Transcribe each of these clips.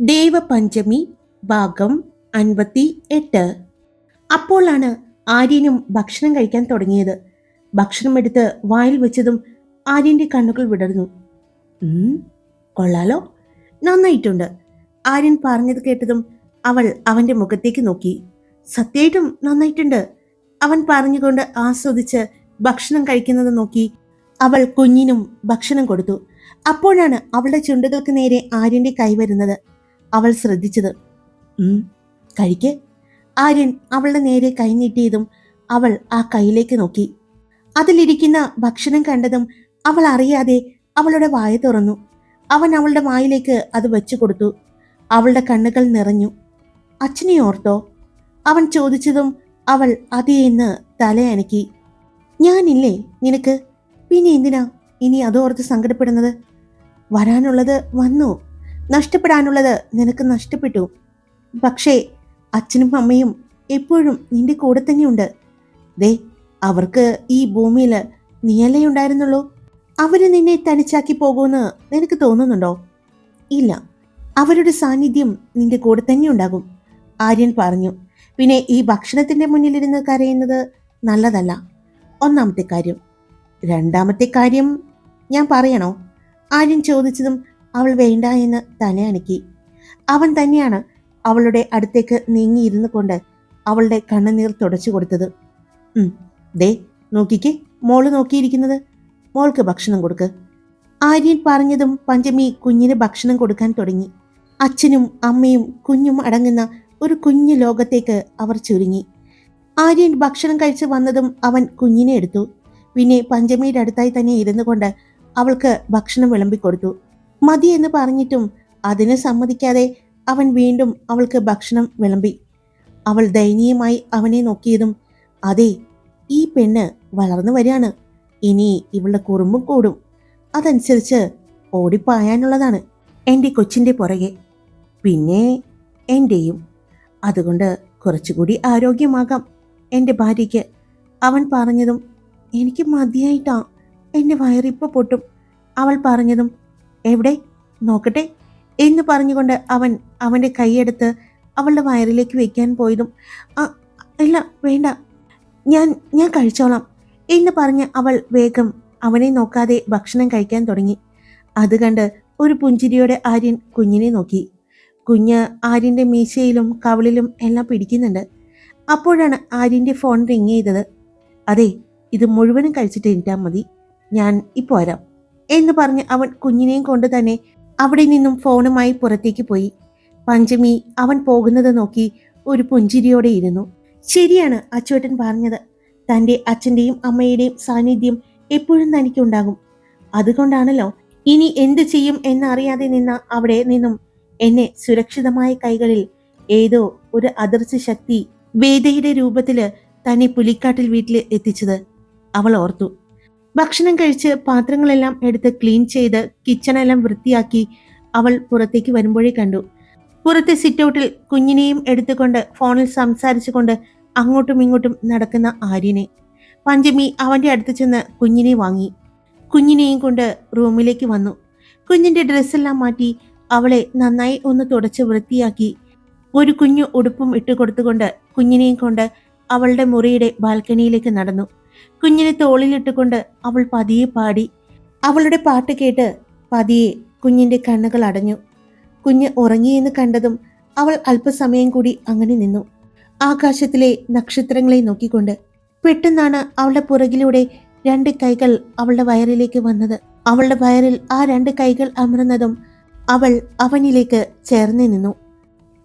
ദേവപഞ്ചമി ഭാഗം അൻപത്തി എട്ട്. അപ്പോഴാണ് ആര്യനും ഭക്ഷണം കഴിക്കാൻ തുടങ്ങിയത്. ഭക്ഷണം എടുത്ത് വായിൽ വെച്ചതും ആര്യന്റെ കണ്ണുകൾ വിടർന്നു. കൊള്ളാലോ. നന്നായിട്ടുണ്ട്. ആര്യൻ പറഞ്ഞത് കേട്ടതും അവൾ അവന്റെ മുഖത്തേക്ക് നോക്കി. സത്യമായിട്ടും നന്നായിട്ടുണ്ട്. അവൻ പറഞ്ഞുകൊണ്ട് ആസ്വദിച്ച് ഭക്ഷണം കഴിക്കുന്നത് നോക്കി അവൾ കുഞ്ഞിനും ഭക്ഷണം കൊടുത്തു. അപ്പോഴാണ് അവളുടെ ചുണ്ടുകൾക്ക് നേരെ ആര്യന്റെ കൈ വരുന്നത്. അവൾ ശ്രദ്ധിച്ചത്. കഴിക്ക്. ആര്യൻ അവളുടെ നേരെ കൈ നീട്ടിയതും അവൾ ആ കൈയിലേക്ക് നോക്കി. അതിലിരിക്കുന്ന ഭക്ഷണം കണ്ടതും അവൾ അറിയാതെ അവളുടെ വായ തുറന്നു. അവൻ അവളുടെ വായിലേക്ക് അത് വെച്ചു കൊടുത്തു. അവളുടെ കണ്ണുകൾ നിറഞ്ഞു. അച്ഛനെ ഓർത്തോ? അവൻ ചോദിച്ചതും അവൾ അതേ എന്ന് തലയനക്കി ഞാനില്ലേ നിനക്ക്? പിന്നെ എന്തിനാ ഇനി അതോർത്ത് സങ്കടപ്പെടുന്നത്? വരാനുള്ളത് വന്നു. നഷ്ടപ്പെടാനുള്ളത് നിനക്ക് നഷ്ടപ്പെട്ടു. പക്ഷേ അച്ഛനും അമ്മയും എപ്പോഴും നിന്റെ കൂടെ തന്നെയുണ്ട്. ദേ അവർക്ക് ഈ ഭൂമിയിൽ നീയല്ലേ ഉണ്ടായിരുന്നുള്ളൂ? അവർ നിന്നെ തനിച്ചാക്കി പോകുമെന്ന് നിനക്ക് തോന്നുന്നുണ്ടോ? ഇല്ല. അവരുടെ സാന്നിധ്യം നിന്റെ കൂടെ തന്നെ ഉണ്ടാകും. ആര്യൻ പറഞ്ഞു. പിന്നെ ഈ ഭക്ഷണത്തിന്റെ മുന്നിലിരുന്ന് കരയുന്നത് നല്ലതല്ല. ഒന്നാമത്തെ കാര്യം. രണ്ടാമത്തെ കാര്യം ഞാൻ പറയണോ? ആര്യൻ ചോദിച്ചതും അവൾ വേണ്ട എന്ന് തന്നെ തലയണക്കി അവൻ തന്നെയാണ് അവളുടെ അടുത്തേക്ക് നീങ്ങിയിരുന്നു കൊണ്ട് അവളുടെ കണ്ണുനീർ തുടച്ചു കൊടുത്തത്. ദേ നോക്കിക്കേ മോൾ നോക്കിയിരിക്കുന്നത്. മോൾക്ക് ഭക്ഷണം കൊടുക്ക്. ആര്യൻ പറഞ്ഞതും പഞ്ചമി കുഞ്ഞിന് ഭക്ഷണം കൊടുക്കാൻ തുടങ്ങി. അച്ഛനും അമ്മയും കുഞ്ഞും അടങ്ങുന്ന ഒരു കുഞ്ഞു ലോകത്തേക്ക് അവർ ചുരുങ്ങി. ആര്യൻ ഭക്ഷണം കഴിച്ച് വന്നതും അവൻ കുഞ്ഞിനെ എടുത്തു. പിന്നെ പഞ്ചമിയുടെ അടുത്തായി തന്നെ ഇരുന്നു കൊണ്ട് അവൾക്ക് ഭക്ഷണം വിളമ്പിക്കൊടുത്തു. മതി എന്ന് പറഞ്ഞിട്ടും അതിന് സമ്മതിക്കാതെ അവൻ വീണ്ടും അവൾക്ക് ഭക്ഷണം വിളമ്പി. അവൾ ദയനീയമായി അവനെ നോക്കിയതും അതെ ഈ പെണ്ണ് വളർന്നു വരികയാണ്. ഇനി ഇവളുടെ കുറുമ്പും കൂടും. അതനുസരിച്ച് ഓടിപ്പായാനുള്ളതാണ് എന്റെ കൊച്ചിന്റെ പുറകെ. പിന്നെ എന്റെയും അതുകൊണ്ട് കുറച്ചുകൂടി ആരോഗ്യമാകാം. എന്റെ ഭാര്യയ്ക്ക് അവൻ പറഞ്ഞതും എനിക്ക് മതിയായിട്ടാ. എന്റെ വയറിപ്പോൾ പൊട്ടും. അവൾ പറഞ്ഞതും എവിടെ? നോക്കട്ടെ. എന്ന് പറഞ്ഞുകൊണ്ട് അവൻ അവന്റെ കൈയെടുത്ത് അവളുടെ വയറിലേക്ക് വെക്കാൻ പോയതും ഇല്ല വേണ്ട. ഞാൻ ഞാൻ കഴിച്ചോളാം. എന്ന് പറഞ്ഞ് അവൾ വേഗം അവനെ നോക്കാതെ ഭക്ഷണം കഴിക്കാൻ തുടങ്ങി. അത് കണ്ട് ഒരു പുഞ്ചിരിയോടെ ആര്യൻ കുഞ്ഞിനെ നോക്കി. കുഞ്ഞ് ആര്യന്റെ മീശയിലും കവളിലും എല്ലാം പിടിക്കുന്നുണ്ട്. അപ്പോഴാണ് ആര്യന്റെ ഫോൺ റിങ് ചെയ്തത്. അതെ ഇത് മുഴുവനും കഴിച്ചിട്ട് എനിക്കാൽ മതി. ഞാൻ ഇപ്പോൾ വരാം. എന്ന് പറഞ്ഞ് അവൻ കുഞ്ഞിനെയും കൊണ്ട് തന്നെ അവിടെ നിന്നും ഫോണുമായി പുറത്തേക്ക് പോയി. പഞ്ചമി അവൻ പോകുന്നത് നോക്കി ഒരു പുഞ്ചിരിയോടെ ഇരുന്നു. ശരിയാണ് അച്ചുവേട്ടൻ പറഞ്ഞത്. തന്റെ അച്ഛന്റെയും അമ്മയുടെയും സാന്നിധ്യം എപ്പോഴും തനിക്കുണ്ടാകും. അതുകൊണ്ടാണല്ലോ ഇനി എന്ത് ചെയ്യും എന്നറിയാതെ നിന്ന അവിടെ നിന്നും എന്നെ സുരക്ഷിതമായ കൈകളിൽ ഏതോ ഒരു അതിർച്ച ശക്തി വേദയുടെ രൂപത്തിൽ തന്നെ പുലിക്കാട്ടിൽ വീട്ടിൽ എത്തിച്ചത്. അവൾ ഓർത്തു. ഭക്ഷണം കഴിച്ച് പാത്രങ്ങളെല്ലാം എടുത്ത് ക്ലീൻ ചെയ്ത് കിച്ചണെല്ലാം വൃത്തിയാക്കി അവൾ പുറത്തേക്ക് വരുമ്പോഴേ കണ്ടു. പുറത്തെ സിറ്റൗട്ടിൽ കുഞ്ഞിനെയും എടുത്തുകൊണ്ട് ഫോണിൽ സംസാരിച്ചുകൊണ്ട് അങ്ങോട്ടും ഇങ്ങോട്ടും നടക്കുന്ന ആര്യനെ. പഞ്ചമി അവന്റെ അടുത്ത് ചെന്ന് കുഞ്ഞിനെ വാങ്ങി. കുഞ്ഞിനെയും കൊണ്ട് റൂമിലേക്ക് വന്നു. കുഞ്ഞിന്റെ ഡ്രസ്സെല്ലാം മാറ്റി അവളെ നന്നായി ഒന്ന് തുടച്ച് വൃത്തിയാക്കി. ഒരു കുഞ്ഞു ഉടുപ്പും ഇട്ടുകൊടുത്തുകൊണ്ട് കുഞ്ഞിനെയും കൊണ്ട് അവളുടെ മുറിയുടെ ബാൽക്കണിയിലേക്ക് നടന്നു. കുഞ്ഞിനെ തോളിലിട്ടുകൊണ്ട് അവൾ പതിയെ പാടി. അവളുടെ പാട്ട് കേട്ട് പതിയെ കുഞ്ഞിന്റെ കണ്ണുകൾ അടഞ്ഞു. കുഞ്ഞ് ഉറങ്ങിയെന്ന് കണ്ടതും അവൾ അല്പസമയം കൂടി അങ്ങനെ നിന്നു. ആകാശത്തിലെ നക്ഷത്രങ്ങളെ നോക്കിക്കൊണ്ട് പെട്ടെന്നാണ് അവളുടെ പുറകിലൂടെ രണ്ട് കൈകൾ അവളുടെ വയറിലേക്ക് വന്നത്. അവളുടെ വയറിൽ ആ രണ്ട് കൈകൾ അമർന്നതും അവൾ അവനിലേക്ക് ചേർന്ന് നിന്നു.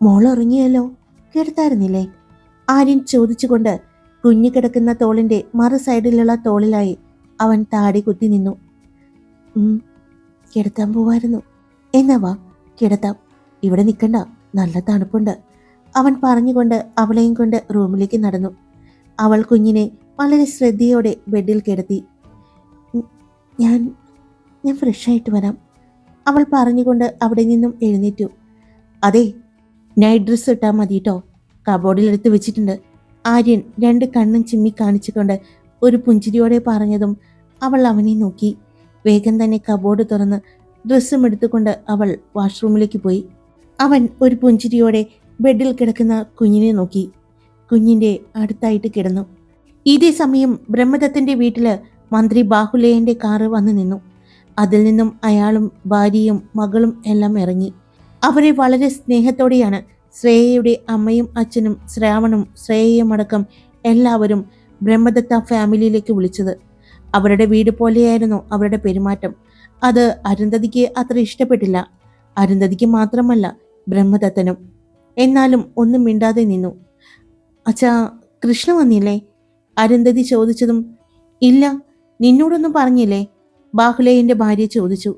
മോൾ ഉറങ്ങിയല്ലോ? കിടത്തായിരുന്നില്ലേ? ആര്യൻ ചോദിച്ചുകൊണ്ട് കുഞ്ഞു കിടക്കുന്ന മറു സൈഡിലുള്ള തോളിലായി അവൻ താടി കുത്തി നിന്നു. കിടത്താൻ പോവായിരുന്നു. എന്നാ വാ കിടത്താം. ഇവിടെ നിൽക്കണ്ട നല്ല തണുപ്പുണ്ട്. അവൻ പറഞ്ഞുകൊണ്ട് അവളെയും കൊണ്ട് റൂമിലേക്ക് നടന്നു. അവൾ കുഞ്ഞിനെ വളരെ ശ്രദ്ധയോടെ ബെഡിൽ കിടത്തി. ഞാൻ ഞാൻ ഫ്രഷായിട്ട് വരാം. അവൾ പറഞ്ഞുകൊണ്ട് അവിടെ നിന്നും എഴുന്നേറ്റു. അതെ നൈറ്റ് ഡ്രസ്സ് ഇട്ടാൽ മതി കേട്ടോ കബോർഡിലെടുത്ത് വെച്ചിട്ടുണ്ട്. ആര്യൻ രണ്ട് കണ്ണും ചിമ്മി കാണിച്ചുകൊണ്ട് ഒരു പുഞ്ചിരിയോടെ പറഞ്ഞതും അവൾ അവനെ നോക്കി. വേഗം തന്നെ കബോർഡ് തുറന്ന് ഡ്രസ്സും എടുത്തുകൊണ്ട് അവൾ വാഷ്റൂമിലേക്ക് പോയി. അവൻ ഒരു പുഞ്ചിരിയോടെ ബെഡിൽ കിടക്കുന്ന കുഞ്ഞിനെ നോക്കി. കുഞ്ഞിന്റെ അടുത്തായിട്ട് കിടന്നു. ഇതേ സമയം ബ്രഹ്മദത്തിന്റെ വീട്ടിൽ മന്ത്രി ബാഹുലേയന്റെ കാറ് വന്നു നിന്നു. അതിൽ നിന്നും അയാളും ഭാര്യയും മകളും എല്ലാം ഇറങ്ങി. അവരെ വളരെ സ്നേഹത്തോടെയാണ് ശ്രേയയുടെ അമ്മയും അച്ഛനും ശ്രാവണും ശ്രേയയും അടക്കം എല്ലാവരും ബ്രഹ്മദത്ത ഫാമിലിയിലേക്ക് വിളിച്ചത്. അവരുടെ വീട് പോലെയായിരുന്നു അവരുടെ പെരുമാറ്റം. അത് അരുന്ധതിക്ക് അത്ര ഇഷ്ടപ്പെട്ടില്ല. അരുന്ധതിക്ക് മാത്രമല്ല ബ്രഹ്മദത്തനും. എന്നാലും ഒന്നും മിണ്ടാതെ നിന്നു. അച്ഛാ കൃഷ്ണ വന്നില്ലേ? അരുന്ധതി ചോദിച്ചതും ഇല്ല നിന്നോടൊന്നും പറഞ്ഞില്ലേ? ബാഹുലേയന്റെ ഭാര്യ ചോദിച്ചു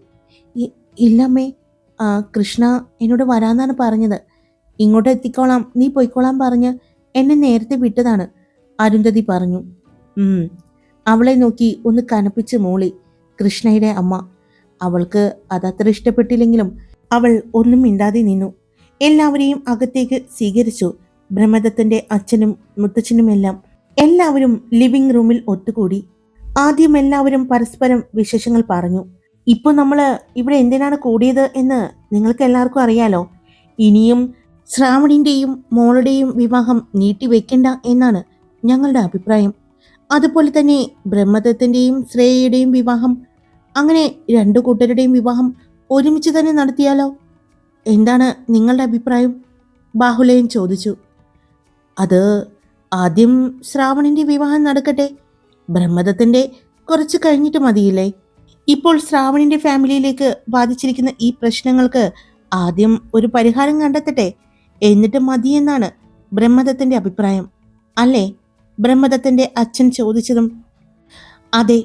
"ഇ- ഇല്ലമ്മേ കൃഷ്ണ എന്നോട് വരാന്നാണ് പറഞ്ഞത്. ഇങ്ങോട്ട് എത്തിക്കോളാം നീ പൊയ്ക്കോളാം പറഞ്ഞ് എന്നെ നേരത്തെ വിട്ടതാണ് അരുന്ധതി പറഞ്ഞു. അവളെ നോക്കി ഒന്ന് കനപ്പിച്ച് മോളി കൃഷ്ണയുടെ അമ്മ. അവൾക്ക് അതത്ര ഇഷ്ടപ്പെട്ടില്ലെങ്കിലും അവൾ ഒന്നും മിണ്ടാതെ നിന്നു. എല്ലാവരെയും അകത്തേക്ക് സ്വീകരിച്ചു. ബ്രഹ്മദത്തന്റെ അച്ഛനും മുത്തച്ഛനുമെല്ലാം എല്ലാവരും ലിവിംഗ് റൂമിൽ ഒത്തുകൂടി. ആദ്യം എല്ലാവരും പരസ്പരം വിശേഷങ്ങൾ പറഞ്ഞു. ഇപ്പൊ നമ്മൾ ഇവിടെ എന്തിനാണ് കൂടിയത് എന്ന് നിങ്ങൾക്ക് എല്ലാവർക്കും അറിയാലോ. ഇനിയും ശ്രാവണിന്റെയും മോളുടെയും വിവാഹം നീട്ടിവെക്കണ്ട എന്നാണ് ഞങ്ങളുടെ അഭിപ്രായം. അതുപോലെ തന്നെ ബ്രഹ്മദത്തിന്റെയും ശ്രേയയുടെയും വിവാഹം അങ്ങനെ രണ്ടു കൂട്ടരുടെയും വിവാഹം ഒരുമിച്ച് തന്നെ നടത്തിയാലോ? എന്താണ് നിങ്ങളുടെ അഭിപ്രായം? ബാഹുലയൻ ചോദിച്ചു. അത് ആദ്യം ശ്രാവണിന്റെ വിവാഹം നടക്കട്ടെ. ബ്രഹ്മദത്തിന്റെ കുറച്ച് കഴിഞ്ഞിട്ട് മതിയില്ലേ? ഇപ്പോൾ ശ്രാവണിന്റെ ഫാമിലിയിലേക്ക് ബാധിച്ചിരിക്കുന്ന ഈ പ്രശ്നങ്ങൾക്ക് ആദ്യം ഒരു പരിഹാരം കണ്ടെത്തട്ടെ. എന്നിട്ട് മതിയെന്നാണ് ബ്രഹ്മദത്തിന്റെ അഭിപ്രായം. അല്ലേ? ബ്രഹ്മദത്തിന്റെ അച്ഛൻ ചോദിച്ചതും അതെ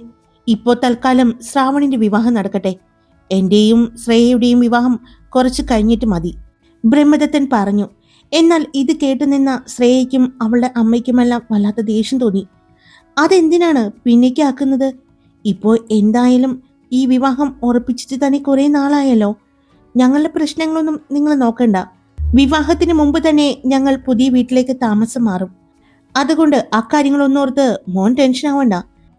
ഇപ്പോൾ തൽക്കാലം ശ്രാവണിന്റെ വിവാഹം നടക്കട്ടെ. എന്റെയും ശ്രേയയുടെയും വിവാഹം കുറച്ച് കഴിഞ്ഞിട്ട് മതി. ബ്രഹ്മദത്തൻ പറഞ്ഞു എന്നാൽ ഇത് കേട്ടുനിന്ന ശ്രേയയ്ക്കും അവളുടെ അമ്മയ്ക്കുമെല്ലാം വല്ലാത്ത ദേഷ്യം തോന്നി. അതെന്തിനാണ് പിന്നേക്കാക്കുന്നത് ഇപ്പോൾ എന്തായാലും ഈ വിവാഹം ഉറപ്പിച്ചിട്ട് തന്നെ കുറേ നാളായല്ലോ. ഞങ്ങളുടെ പ്രശ്നങ്ങളൊന്നും നിങ്ങൾ നോക്കണ്ട. വിവാഹത്തിന് മുമ്പ് തന്നെ ഞങ്ങൾ പുതിയ വീട്ടിലേക്ക് താമസം മാറും. അതുകൊണ്ട് അക്കാര്യങ്ങളൊന്നോർത്ത് മോൻ ടെൻഷൻ ആവണ്ട.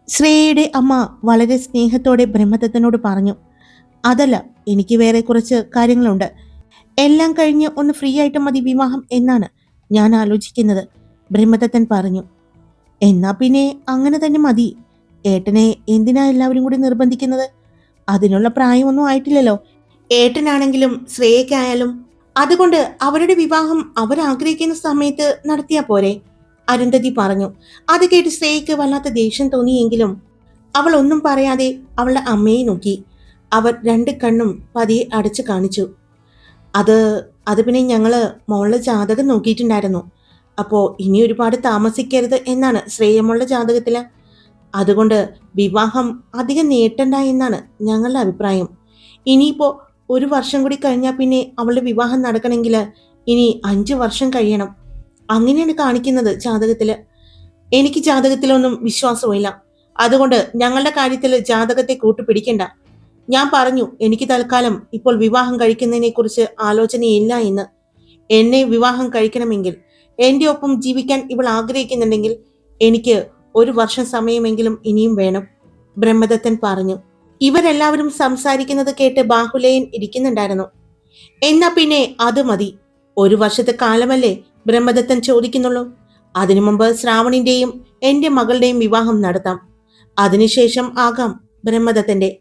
ശ്രേയയുടെ അമ്മ വളരെ സ്നേഹത്തോടെ ബ്രഹ്മദത്തനോട് പറഞ്ഞു അതല്ല എനിക്ക് വേറെ കുറച്ച് കാര്യങ്ങളുണ്ട്. എല്ലാം കഴിഞ്ഞ് ഒന്ന് ഫ്രീ ആയിട്ട് മതി വിവാഹം എന്നാണ് ഞാൻ ആലോചിക്കുന്നത് ബ്രഹ്മദത്തൻ പറഞ്ഞു. എന്നാ പിന്നെ അങ്ങനെ തന്നെ മതി. ഏട്ടനെ എന്തിനാ എല്ലാവരും കൂടി നിർബന്ധിക്കുന്നത്? അതിനുള്ള പ്രായമൊന്നും ആയിട്ടില്ലല്ലോ. ഏട്ടനാണെങ്കിലും ശ്രേയക്കായാലും അതുകൊണ്ട് അവരുടെ വിവാഹം അവരാഗ്രഹിക്കുന്ന സമയത്ത് നടത്തിയാ പോരെ? അരുന്ധതി പറഞ്ഞു. അത് കേട്ട് ശ്രേയക്ക് വല്ലാത്ത ദേഷ്യം തോന്നിയെങ്കിലും അവൾ ഒന്നും പറയാതെ അവളുടെ അമ്മയെ നോക്കി. അവർ രണ്ട് കണ്ണും പതിയെ അടച്ചു കാണിച്ചു. അത് അത് പിന്നെ ഞങ്ങൾ മോളുടെ ജാതകം നോക്കിയിട്ടുണ്ടായിരുന്നു. അപ്പോൾ ഇനി ഒരുപാട് താമസിക്കരുത് എന്നാണ് ശ്രേയമോളുടെ ജാതകത്തിൽ അതുകൊണ്ട് വിവാഹം അധികം നീട്ടണ്ട എന്നാണ് ഞങ്ങളുടെ അഭിപ്രായം. ഇനിയിപ്പോ ഒരു വർഷം കൂടി കഴിഞ്ഞാൽ പിന്നെ അവളുടെ വിവാഹം നടക്കണമെങ്കിൽ ഇനി അഞ്ച് വർഷം കഴിയണം. അങ്ങനെയാണ് കാണിക്കുന്നത് ജാതകത്തിൽ എനിക്ക് ജാതകത്തിലൊന്നും വിശ്വാസമില്ല അതുകൊണ്ട് ഞങ്ങളുടെ കാര്യത്തിൽ ജാതകത്തെ കൂട്ടുപിടിക്കണ്ട. ഞാൻ പറഞ്ഞു എനിക്ക് തൽക്കാലം ഇപ്പോൾ വിവാഹം കഴിക്കുന്നതിനെക്കുറിച്ച് ആലോചനയില്ല എന്ന്. എന്നെ വിവാഹം കഴിക്കണമെങ്കിൽ എന്റെ ഒപ്പം ജീവിക്കാൻ ഇവൾ ആഗ്രഹിക്കുന്നുണ്ടെങ്കിൽ എനിക്ക് ഒരു വർഷം സമയമെങ്കിലും ഇനിയും വേണം ബ്രഹ്മദത്തൻ പറഞ്ഞു. ഇവരെല്ലാവരും സംസാരിക്കുന്നത് കേട്ട് ബാഹുലയൻ ഇരിക്കുന്നുണ്ടായിരുന്നു. എന്നാ പിന്നെ അത് മതി. ഒരു വർഷത്തെ കാലമല്ലേ ബ്രഹ്മദത്തൻ ചോദിക്കുന്നുള്ളൂ. അതിനു മുമ്പ് ശ്രാവണിന്റെയും എന്റെ മകളുടെയും വിവാഹം നടത്താം. അതിനുശേഷം ആകാം ബ്രഹ്മദത്തന്റെ.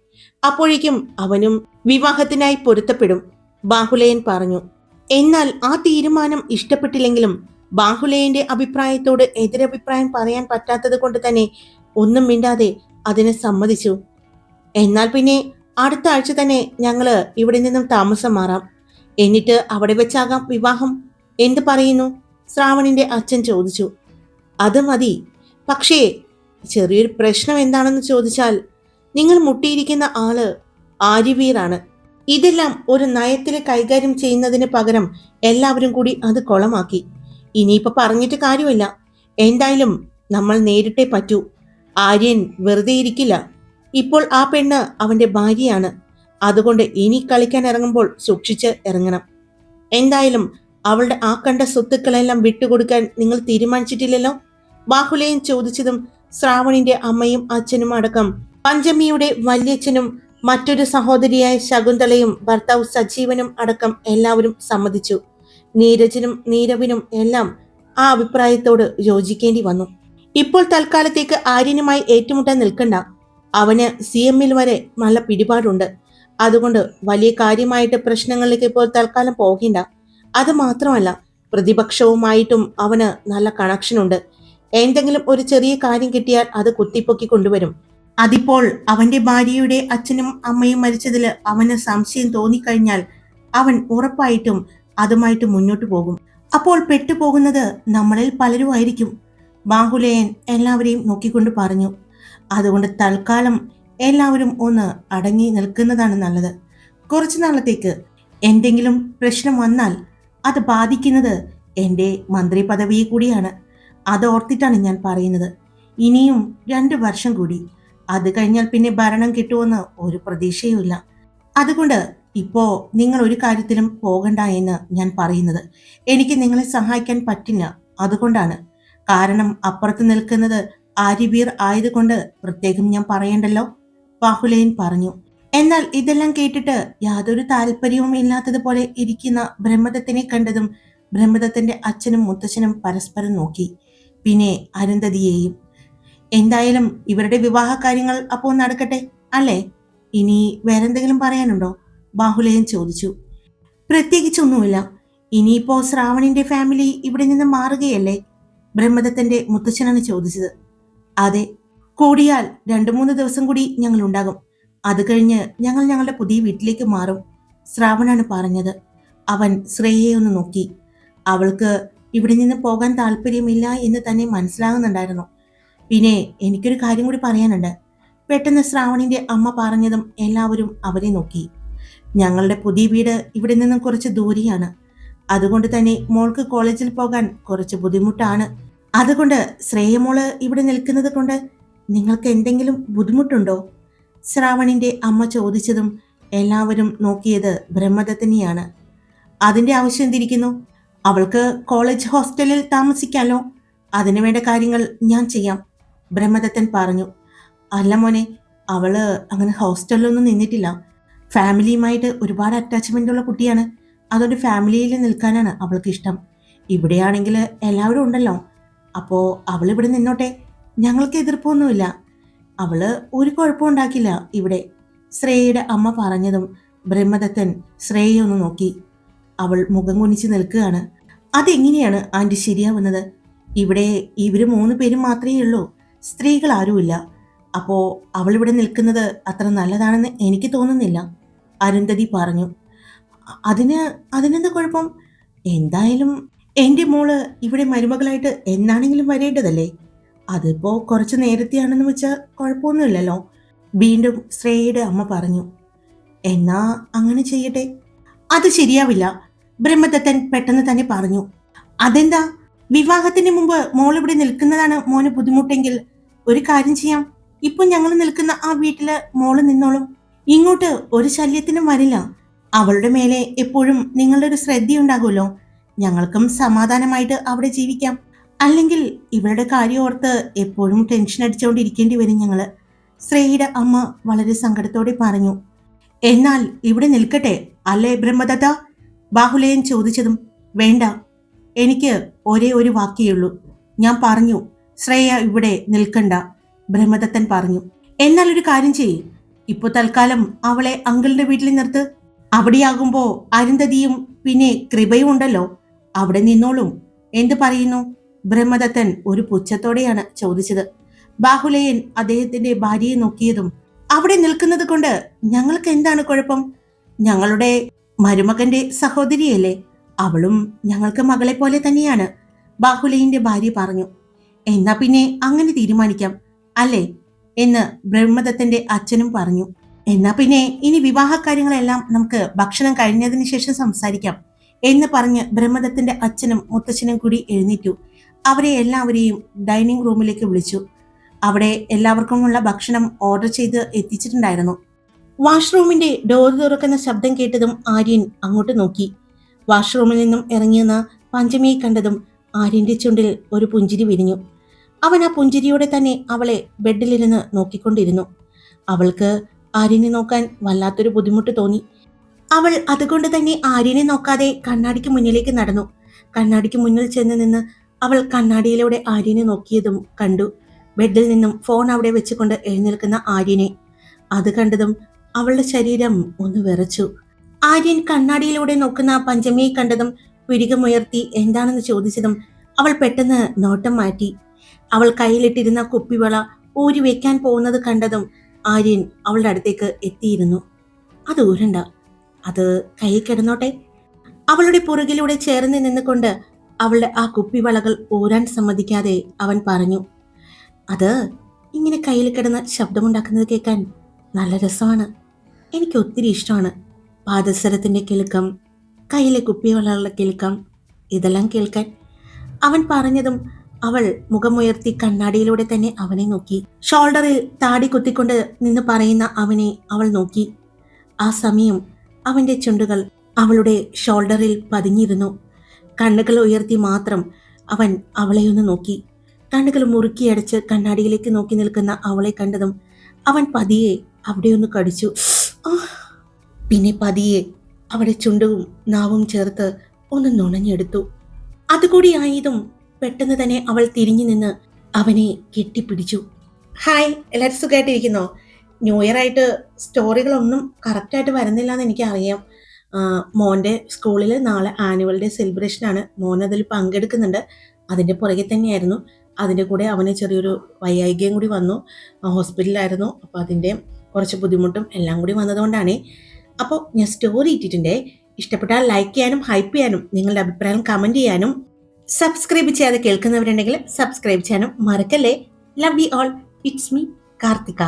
അപ്പോഴേക്കും അവനും വിവാഹത്തിനായി പൊരുത്തപ്പെടും ബാഹുലയൻ പറഞ്ഞു. എന്നാൽ ആ തീരുമാനം ഇഷ്ടപ്പെട്ടില്ലെങ്കിലും ബാഹുലയന്റെ അഭിപ്രായത്തോട് എതിരഭിപ്രായം പറയാൻ പറ്റാത്തത് കൊണ്ട് തന്നെ ഒന്നും മിണ്ടാതെ അതിനെ സമ്മതിച്ചു. എന്നാൽ പിന്നെ അടുത്ത ആഴ്ച തന്നെ ഞങ്ങൾ ഇവിടെ നിന്നും താമസം മാറാം. എന്നിട്ട് അവിടെ വെച്ചാകാം വിവാഹം. എന്ത് പറയുന്നു? ശ്രാവണിന്റെ അച്ഛൻ ചോദിച്ചു. അത് മതി. പക്ഷേ ചെറിയൊരു പ്രശ്നം എന്താണെന്ന് ചോദിച്ചാൽ നിങ്ങൾ മുട്ടിയിരിക്കുന്ന ആൾ ആര്യവീറാണ്. ഇതെല്ലാം ഒരു നയത്തിൽ കൈകാര്യം ചെയ്യുന്നതിന് പകരം എല്ലാവരും കൂടി അത് കൊളമാക്കി. ഇനിയിപ്പോൾ പറഞ്ഞിട്ട് കാര്യമില്ല. എന്തായാലും നമ്മൾ നേരിട്ടേ പറ്റൂ. ആര്യൻ വെറുതെ ഇരിക്കില്ല. ഇപ്പോൾ ആ പെണ്ണ് അവന്റെ ഭാര്യയാണ്. അതുകൊണ്ട് ഇനി കളിക്കാൻ ഇറങ്ങുമ്പോൾ സൂക്ഷിച്ച് ഇറങ്ങണം. എന്തായാലും അവളുടെ ആ കണ്ട സ്വത്തുക്കളെല്ലാം വിട്ടുകൊടുക്കാൻ നിങ്ങൾ തീരുമാനിച്ചിട്ടില്ലല്ലോ? ബാഹുലയും ചോദിച്ചതും ശ്രാവണിന്റെ അമ്മയും അച്ഛനും അടക്കം പഞ്ചമിയുടെ വല്യച്ഛനും മറ്റൊരു സഹോദരിയായ ശകുന്തളയും ഭർത്താവ് സജീവനും അടക്കം എല്ലാവരും സമ്മതിച്ചു. നീരജനും നീരവിനും എല്ലാം ആ അഭിപ്രായത്തോട് യോജിക്കേണ്ടി വന്നു. ഇപ്പോൾ തൽക്കാലത്തേക്ക് ആര്യനുമായി ഏറ്റുമുട്ടാൻ നിൽക്കണ്ട. അവന് സി എമ്മിൽ വരെ നല്ല പിടിപാടുണ്ട്. അതുകൊണ്ട് വലിയ കാര്യമായിട്ട് പ്രശ്നങ്ങളിലേക്ക് ഇപ്പോൾ തൽക്കാലം പോകേണ്ട. അത് മാത്രമല്ല പ്രതിപക്ഷവുമായിട്ടും അവന് നല്ല കണക്ഷനുണ്ട് എന്തെങ്കിലും ഒരു ചെറിയ കാര്യം കിട്ടിയാൽ അത് കുത്തിപ്പൊക്കി കൊണ്ടുവരും. അതിപ്പോൾ അവന്റെ ഭാര്യയുടെ അച്ഛനും അമ്മയും മരിച്ചതിൽ അവന് സംശയം തോന്നിക്കഴിഞ്ഞാൽ അവൻ ഉറപ്പായിട്ടും അതുമായിട്ട് മുന്നോട്ട് പോകും. അപ്പോൾ പെട്ടുപോകുന്നത് നമ്മളിൽ പലരുമായിരിക്കും. ബാഹുലയൻ എല്ലാവരെയും നോക്കിക്കൊണ്ട് പറഞ്ഞു. അതുകൊണ്ട് തൽക്കാലം എല്ലാവരും ഒന്ന് അടങ്ങി നിൽക്കുന്നതാണ് നല്ലത്. കുറച്ചു നാളത്തേക്ക് എന്തെങ്കിലും പ്രശ്നം വന്നാൽ അത് ബാധിക്കുന്നത് എന്റെ മന്ത്രി പദവിയെ കൂടിയാണ്. അത് ഓർത്തിട്ടാണ് ഞാൻ പറയുന്നത്. ഇനിയും രണ്ട് വർഷം കൂടി. അത് കഴിഞ്ഞാൽ പിന്നെ ഭരണം കിട്ടുമെന്ന് ഒരു പ്രതീക്ഷയുമില്ല. അതുകൊണ്ട് ഇപ്പോൾ നിങ്ങൾ ഒരു കാര്യത്തിലും പോകണ്ട എന്ന് ഞാൻ പറയുന്നത്. എനിക്ക് നിങ്ങളെ സഹായിക്കാൻ പറ്റില്ല. അതുകൊണ്ടാണ്. കാരണം അപ്പുറത്ത് നിൽക്കുന്നത് ആര്യവീർ ആയതുകൊണ്ട് പ്രത്യേകം ഞാൻ പറയണ്ടല്ലോ? ബാഹുലയൻ പറഞ്ഞു. എന്നാൽ ഇതെല്ലാം കേട്ടിട്ട് യാതൊരു താല്പര്യവും ഇല്ലാത്തതുപോലെ ഇരിക്കുന്ന ബ്രഹ്മദത്തിനെ കണ്ടതും ബ്രഹ്മദത്തിന്റെ അച്ഛനും മുത്തച്ഛനും പരസ്പരം നോക്കി. പിന്നെ അരുന്ധതിയെയും എന്തായാലും ഇവരുടെ വിവാഹ കാര്യങ്ങൾ അപ്പോൾ നടക്കട്ടെ അല്ലേ? ഇനി വേറെന്തെങ്കിലും പറയാനുണ്ടോ? ബാഹുലയൻ ചോദിച്ചു. പ്രത്യേകിച്ചൊന്നുമില്ല. ഇനിയിപ്പോ ശ്രാവണിന്റെ ഫാമിലി ഇവിടെ നിന്ന് മാറുകയല്ലേ? ബ്രഹ്മദത്തിന്റെ മുത്തച്ഛനാണ് ചോദിച്ചത്. അതെ കൂടിയാൽ രണ്ടു മൂന്ന് ദിവസം കൂടി ഞങ്ങൾ ഉണ്ടാകും അത് കഴിഞ്ഞ് ഞങ്ങൾ ഞങ്ങളുടെ പുതിയ വീട്ടിലേക്ക് മാറും. ശ്രാവണാണ് പറഞ്ഞത്. അവൻ ശ്രേയയെ ഒന്ന് നോക്കി. അവൾക്ക് ഇവിടെ നിന്ന് പോകാൻ താല്പര്യമില്ല എന്ന് തന്നെ മനസ്സിലാകുന്നുണ്ടായിരുന്നു. പിന്നെ എനിക്കൊരു കാര്യം കൂടി പറയാനുണ്ട്. പെട്ടെന്ന് ശ്രാവണിന്റെ അമ്മ പറഞ്ഞതും എല്ലാവരും അവരെ നോക്കി. ഞങ്ങളുടെ പുതിയ വീട് ഇവിടെ നിന്നും കുറച്ച് ദൂരെയാണ്. അതുകൊണ്ട് തന്നെ മോൾക്ക് കോളേജിൽ പോകാൻ കുറച്ച് ബുദ്ധിമുട്ടാണ്. അതുകൊണ്ട് ശ്രേയമോൾ ഇവിടെ നിൽക്കുന്നത് കൊണ്ട് നിങ്ങൾക്ക് എന്തെങ്കിലും ബുദ്ധിമുട്ടുണ്ടോ? ശ്രാവണിന്റെ അമ്മ ചോദിച്ചതും എല്ലാവരും നോക്കിയത് ബ്രഹ്മദത്തിനെയാണ്. അതിന്റെ ആവശ്യം എന്തിരിക്കുന്നു? അവൾക്ക് കോളേജ് ഹോസ്റ്റലിൽ താമസിക്കാമല്ലോ അതിനുവേണ്ട കാര്യങ്ങൾ ഞാൻ ചെയ്യാം ബ്രഹ്മദത്തൻ പറഞ്ഞു. അല്ല മോനെ അവൾ അങ്ങനെ ഹോസ്റ്റലിലൊന്നും നിന്നിട്ടില്ല. ഫാമിലിയുമായിട്ട് ഒരുപാട് അറ്റാച്ച്മെന്റ് ഉള്ള കുട്ടിയാണ്. അതുകൊണ്ട് ഫാമിലിയിൽ നിൽക്കാനാണ് അവൾക്ക് ഇഷ്ടം ഇവിടെയാണെങ്കിൽ എല്ലാവരും ഉണ്ടല്ലോ. അപ്പോൾ അവൾ ഇവിടെ നിന്നോട്ടെ. ഞങ്ങൾക്ക് എതിർപ്പൊന്നുമില്ല. അവൾ ഒരു കുഴപ്പമുണ്ടാക്കില്ല ഇവിടെ. ശ്രേയയുടെ അമ്മ പറഞ്ഞതും ബ്രഹ്മദത്തൻ ശ്രേയെ ഒന്ന് നോക്കി. അവൾ മുഖം കുനിച്ച് നിൽക്കുകയാണ്. അതെങ്ങനെയാണ് ആന്റി ശരിയാവുന്നത്? ഇവിടെ ഇവർ മൂന്ന് പേരും മാത്രമേ ഉള്ളൂ. സ്ത്രീകൾ ആരുമില്ല. അപ്പോൾ അവൾ ഇവിടെ നിൽക്കുന്നത് അത്ര നല്ലതാണെന്ന് എനിക്ക് തോന്നുന്നില്ല. അരുന്ധതി പറഞ്ഞു. "അ- അതിന് അതിനെന്താ കുഴപ്പം? എന്തായാലും എന്റെ മോൾ ഇവിടെ മരുമകളായിട്ട് എന്നാണെങ്കിലും വരേണ്ടതല്ലേ? അതിപ്പോ കുറച്ച് നേരത്തെയാണെന്ന് വെച്ചാൽ കുഴപ്പമൊന്നുമില്ലല്ലോ. വീണ്ടും ശ്രേയയുടെ അമ്മ പറഞ്ഞു എന്നാ അങ്ങനെ ചെയ്യട്ടെ. അത് ശരിയാവില്ല ബ്രഹ്മദത്തൻ പെട്ടെന്ന് തന്നെ പറഞ്ഞു. അതെന്താ? വിവാഹത്തിന് മുമ്പ് മോൾ ഇവിടെ നിൽക്കുന്നതാണ് മോന് ബുദ്ധിമുട്ടെങ്കിൽ ഒരു കാര്യം ചെയ്യാം. ഇപ്പൊ ഞങ്ങൾ നിൽക്കുന്ന ആ വീട്ടിൽ മോൾ നിന്നോളും. ഇങ്ങോട്ട് ഒരു ശല്യത്തിനും വരില്ല. അവളുടെ മേലെ എപ്പോഴും നിങ്ങളുടെ ഒരു ശ്രദ്ധയുണ്ടാകുമല്ലോ. ഞങ്ങൾക്കും സമാധാനമായിട്ട് അവിടെ ജീവിക്കാം. അല്ലെങ്കിൽ ഇവരുടെ കാര്യം ഓർത്ത് എപ്പോഴും ടെൻഷൻ അടിച്ചുകൊണ്ടിരിക്കേണ്ടി വരും ഞങ്ങൾ ശ്രേയയുടെ അമ്മ വളരെ സങ്കടത്തോടെ പറഞ്ഞു. എന്നാൽ ഇവിടെ നിൽക്കട്ടെ അല്ലേ ബ്രഹ്മദത്ത? ബാഹുലയൻ ചോദിച്ചതും വേണ്ട എനിക്ക് ഒരേ ഒരു വാക്കേയുള്ളൂ. ഞാൻ പറഞ്ഞു ശ്രേയ ഇവിടെ നിൽക്കണ്ട ബ്രഹ്മദത്തൻ പറഞ്ഞു. എന്നാൽ ഒരു കാര്യം ചെയ്യ്. ഇപ്പൊ തൽക്കാലം അവളെ അങ്കിളിന്റെ വീട്ടിൽ നിർത്ത്. അവിടെയാകുമ്പോ അരുന്ധതിയും പിന്നെ കൃപയും ഉണ്ടല്ലോ. അവിടെ നിന്നോളും. എന്ത് പറയുന്നു? ബ്രഹ്മദത്തൻ ഒരു പുച്ഛത്തോടെയാണ് ചോദിച്ചത്. ബാഹുലയൻ അദ്ദേഹത്തിന്റെ ഭാര്യയെ നോക്കിയതും അവിടെ നിൽക്കുന്നത് കൊണ്ട് ഞങ്ങൾക്ക് എന്താണ് കുഴപ്പം? ഞങ്ങളുടെ മരുമകന്റെ സഹോദരിയല്ലേ? അവളും ഞങ്ങൾക്ക് മകളെ പോലെ തന്നെയാണ്. ബാഹുലയന്റെ ഭാര്യ പറഞ്ഞു എന്നാ പിന്നെ അങ്ങനെ തീരുമാനിക്കാം അല്ലേ? എന്ന് ബ്രഹ്മദത്തന്റെ അച്ഛനും പറഞ്ഞു എന്നാ പിന്നെ ഇനി വിവാഹ കാര്യങ്ങളെല്ലാം നമുക്ക് ഭക്ഷണം കഴിഞ്ഞതിന് ശേഷം സംസാരിക്കാം. എന്ന് പറഞ്ഞ് ബ്രഹ്മദത്തിന്റെ അച്ഛനും മുത്തച്ഛനും കൂടി എഴുന്നേറ്റു. അവരെ എല്ലാവരെയും ഡൈനിങ് റൂമിലേക്ക് വിളിച്ചു. അവിടെ എല്ലാവർക്കുമുള്ള ഭക്ഷണം ഓർഡർ ചെയ്ത് എത്തിച്ചിട്ടുണ്ടായിരുന്നു. വാഷ്റൂമിന്റെ ഡോർ തുറക്കുന്ന ശബ്ദം കേട്ടതും ആര്യൻ അങ്ങോട്ട് നോക്കി. വാഷ്റൂമിൽ നിന്നും ഇറങ്ങിയെന്ന പഞ്ചമിയെ കണ്ടതും ആര്യന്റെ ചുണ്ടിൽ ഒരു പുഞ്ചിരി വിരിഞ്ഞു. അവൻ ആ പുഞ്ചിരിയോടെ തന്നെ അവളെ ബെഡിലിരുന്ന് നോക്കിക്കൊണ്ടിരുന്നു. അവൾക്ക് ആര്യനെ നോക്കാൻ വല്ലാത്തൊരു ബുദ്ധിമുട്ട് തോന്നി. അവൾ അതുകൊണ്ട് തന്നെ ആര്യനെ നോക്കാതെ കണ്ണാടിക്ക് മുന്നിലേക്ക് നടന്നു. കണ്ണാടിക്ക് മുന്നിൽ ചെന്ന് നിന്ന് അവൾ കണ്ണാടിയിലൂടെ ആര്യനെ നോക്കിയതും കണ്ടു. ബെഡിൽ നിന്നും ഫോൺ അവിടെ വെച്ചുകൊണ്ട് എഴുന്നേൽക്കുന്ന ആര്യനെ. അത് കണ്ടതും അവളുടെ ശരീരം ഒന്ന് വിറച്ചു. ആര്യൻ കണ്ണാടിയിലൂടെ നോക്കുന്ന പഞ്ചമിയെ കണ്ടതും പിരികമുയർത്തി എന്താണെന്ന് ചോദിച്ചതും അവൾ പെട്ടെന്ന് നോട്ടം മാറ്റി. അവൾ കയ്യിലിട്ടിരുന്ന കുപ്പിവള ഊരി വെക്കാൻ പോകുന്നത് കണ്ടതും ആര്യൻ അവളുടെ അടുത്തേക്ക് എത്തിയിരുന്നു. അത് ഊരണ്ട. അത് കയ്യിൽ കിടന്നോട്ടെ. അവളുടെ പുറകിലൂടെ ചേർന്ന് നിന്നുകൊണ്ട് അവളുടെ ആ കുപ്പിവളകൾ ഊരാൻ സമ്മതിക്കാതെ അവൻ പറഞ്ഞു അത് ഇങ്ങനെ കയ്യിൽ കിടന്ന് ശബ്ദമുണ്ടാക്കുന്നത് കേൾക്കാൻ നല്ല രസമാണ്. എനിക്ക് ഒത്തിരി ഇഷ്ടമാണ്. പാദസരത്തിന്റെ കിലുക്കം കയ്യിലെ കുപ്പിവളകളുടെ കിലുക്കം ഇതെല്ലാം കേൾക്കാൻ. അവൻ പറഞ്ഞതും അവൾ മുഖമുയർത്തി കണ്ണാടിയിലൂടെ തന്നെ അവനെ നോക്കി. ഷോൾഡറിൽ താടി കുത്തിക്കൊണ്ട് നിന്ന് പറയുന്ന അവനെ അവൾ നോക്കി. ആ സമയം അവന്റെ ചുണ്ടുകൾ അവളുടെ ഷോൾഡറിൽ പതിഞ്ഞിരുന്നു. കണ്ണുകൾ ഉയർത്തി മാത്രം അവൻ അവളെയൊന്ന് നോക്കി. കണ്ണുകൾ മുറുക്കിയടച്ച് കണ്ണാടിയിലേക്ക് നോക്കി നിൽക്കുന്ന അവളെ കണ്ടതും അവൻ പതിയെ അവിടെ ഒന്ന് കടിച്ചു! പിന്നെ പതിയെ അവിടെ ചുണ്ടും നാവും ചേർത്ത് ഒന്ന് നുണഞ്ഞെടുത്തു. അതുകൂടി ആയതും പെട്ടെന്ന് തന്നെ അവൾ തിരിഞ്ഞു നിന്ന് അവനെ കെട്ടിപ്പിടിച്ചു. ഹായ് എല്ലാവരും സുഖമായിട്ടിരിക്കുന്നോ? ന്യൂ ഇയർ ആയിട്ട് സ്റ്റോറികളൊന്നും കറക്റ്റായിട്ട് വരുന്നില്ല എന്ന് എനിക്കറിയാം. മോന്റെ സ്കൂളിൽ നാളെ ആനുവൽ ഡേ സെലിബ്രേഷനാണ് മോൻ അതിൽ പങ്കെടുക്കുന്നുണ്ട്. അതിന്റെ പുറകെ തന്നെയായിരുന്നു. അതിന്റെ കൂടെ അവന് ചെറിയൊരു വൈയായികയും കൂടി വന്നു. ഹോസ്പിറ്റലിലായിരുന്നു അപ്പോൾ അതിന്റെ കുറച്ച് ബുദ്ധിമുട്ടും എല്ലാം കൂടി വന്നതുകൊണ്ടാണ്. അപ്പോൾ ഞാൻ സ്റ്റോറി ഇട്ടിട്ടുണ്ട്. ഇഷ്ടപ്പെട്ടാൽ ലൈക്ക് ചെയ്യാനും ഹൈപ്പ് ചെയ്യാനും നിങ്ങളുടെ അഭിപ്രായം കമന്റ് ചെയ്യാനും സബ്സ്ക്രൈബ് ചെയ്യാതെ കേൾക്കുന്നവരുണ്ടെങ്കിൽ സബ്സ്ക്രൈബ് ചെയ്യാനും മറക്കല്ലേ? Love you all it's me Karthika.